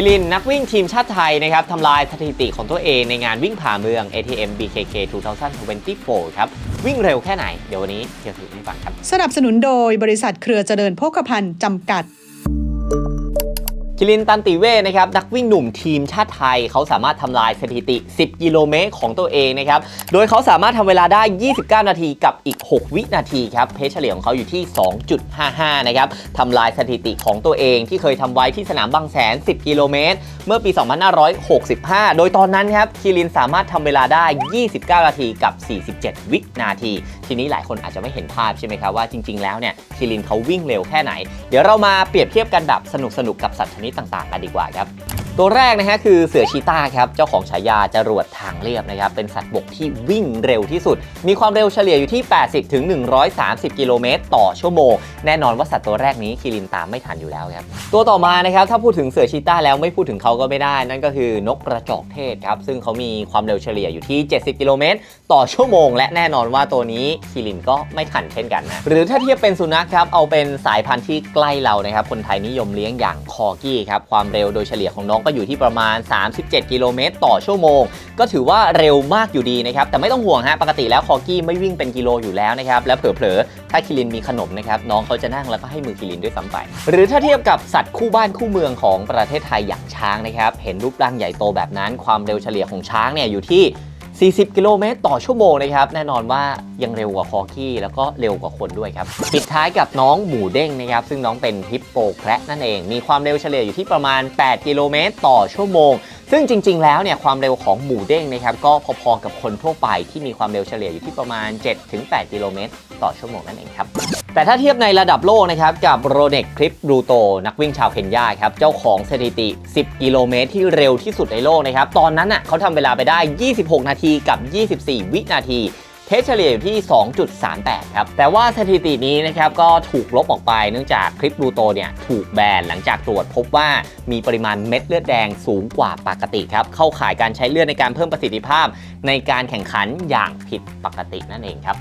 คิรินนักวิ่งทีมชาติไทยนะครับทำลายสถิติของตัวเองในงานวิ่งผ่าเมือง ATM BKK 2024 ครับ วิ่งเร็วแค่ไหน เดี๋ยววันนี้เทียถึงให้ฟังครับ สนับสนุนโดยบริษัทเครือเจริญโภคภัณฑ์จำกัด คิรินตันติเวศนะครับนักวิ่งหนุ่มทีมชาติไทย เขาสามารถทำลายสถิติ 10 กิโลเมตรของตัวเองนะครับ โดยเขาสามารถทำเวลาได้ 29 นาทีกับอีก 6 วินาทีครับ เพจเฉลี่ยของเขาอยู่ที่ 2.55 นะครับทำลายสถิติของตัวเองที่เคยทำไว้ที่สนามบางแสน 10 กิโลเมตร เมื่อปี 2565 โดยตอนนั้นครับคิรินสามารถทำเวลาได้ 29 นาทีกับ 47 วินาที ทีนี้หลายคนอาจจะไม่เห็นภาพใช่ไหมครับว่าจริง ๆ แล้วเนี่ยคิรินเขาวิ่งเร็วแค่ไหน เดี๋ยวเรามาเปรียบเทียบกันแบบสนุกๆกับสัตว์ชนิดต่างๆกันดีกว่าครับ ตัวแรกนะฮะคือเสือชีตาครับเจ้าของฉายาจรวดทางเรียบนะครับเป็นสัตว์บกที่วิ่งเร็วที่สุด มีความเร็วเฉลี่ยอยู่ที่ 80ถึง130 กิโลเมตรต่อชั่วโมง แน่นอนว่าสัตว์ตัวแรกนี้คิรินตามไม่ทันอยู่แล้วครับตัวต่อมานะครับถ้าพูดถึงเสือชีตาแล้วไม่พูดถึงเขาก็ไม่ได้ นั่นก็คือนกกระจอกเทศครับซึ่งเขามีความเร็วเฉลี่ยอยู่ที่ 70 กิโลเมตรต่อชั่วโมง และแน่นอนว่าตัวนี้คิรินก็ไม่ทันเช่นกันนะหรือถ้าเทียบเป็นสุนัขครับเอาเป็นสายพันธุ์ที่ใกล้เรานะครับคนไทยนิยมเลี้ยงอย่างคอกี้ครับความเร็วโดยเฉลี่ยของน้องก็อยู่ที่ประมาณ 37 กิโลเมตรต่อชั่วโมง ก็ถือว่าเร็วมากอยู่ดีนะครับ แต่ไม่ต้องห่วงฮะ ปกติแล้วคอกี้ไม่วิ่งเป็นกิโลอยู่แล้วนะครับ และเผลอๆ ถ้าคิรินมีขนมนะครับ น้องเขาจะนั่งแล้วก็ให้มือคิรินด้วยซ้ำไป หรือถ้าเทียบกับสัตว์คู่บ้านคู่เมืองของประเทศไทยอย่างช้างนะครับ เห็นรูปร่างใหญ่โตแบบนั้น ความเร็วเฉลี่ยของช้างเนี่ยอยู่ที่ 40 กิโลเมตรต่อชั่วโมงนะครับ แน่นอนว่ายังเร็วกว่าคอกี้ แล้วก็เร็วกว่าคนด้วยครับ ปิดท้ายกับน้องหมูเด้งนะครับ ซึ่งน้องเป็นฮิปโปแคระนั่นเอง มีความเร็วเฉลี่ยอยู่ที่ประมาณ 8 กิโลเมตรต่อชั่วโมง ซึ่งจริง ๆ แล้วเนี่ยความเร็วของหมูเด้งนะครับก็พอๆกับคนทั่วไปที่มีความเร็วเฉลี่ยอยู่ที่ประมาณ 7-8 กิโลเมตรต่อชั่วโมงนั่นเองครับ แต่ถ้าเทียบในระดับโลกนะครับกับโรเน็กคลิปรูโตนักวิ่งชาวเคนยาครับเจ้าของสถิติ 10 กิโลเมตรที่เร็วที่สุดในโลกนะครับตอนนั้นน่ะเขาทำเวลาไปได้ 26 นาทีกับ 24 วินาที เพจเฉลี่ยอยู่ที่ 2.38 ครับ แต่ว่าสถิตินี้นะครับก็ถูกลบออกไปเนื่องจากคลิปบูโตเนี่ยถูกแบนหลังจากตรวจพบว่ามีปริมาณเม็ดเลือดแดงสูงกว่าปกติครับ เข้าข่ายการใช้เลือดในการเพิ่มประสิทธิภาพ ในการแข่งขันอย่างผิดปกตินั่นเองครับ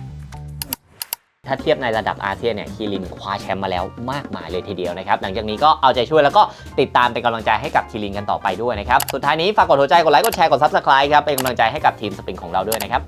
ถ้าเทียบในระดับอาเซียนเนี่ยคีรินคว้าแชมป์มาแล้วมากมายเลยทีเดียวนะครับหลังจากนี้ก็เอาใจช่วยแล้วก็ติดตามเป็นกำลังใจให้กับคีรินกันต่อไปด้วยนะครับ สุดท้ายนี้ฝากกดหัวใจกดไลค์กดแชร์กด Subscribe ครับเป็นกำลังใจให้กับทีมสปริงของเราด้วยนะครับ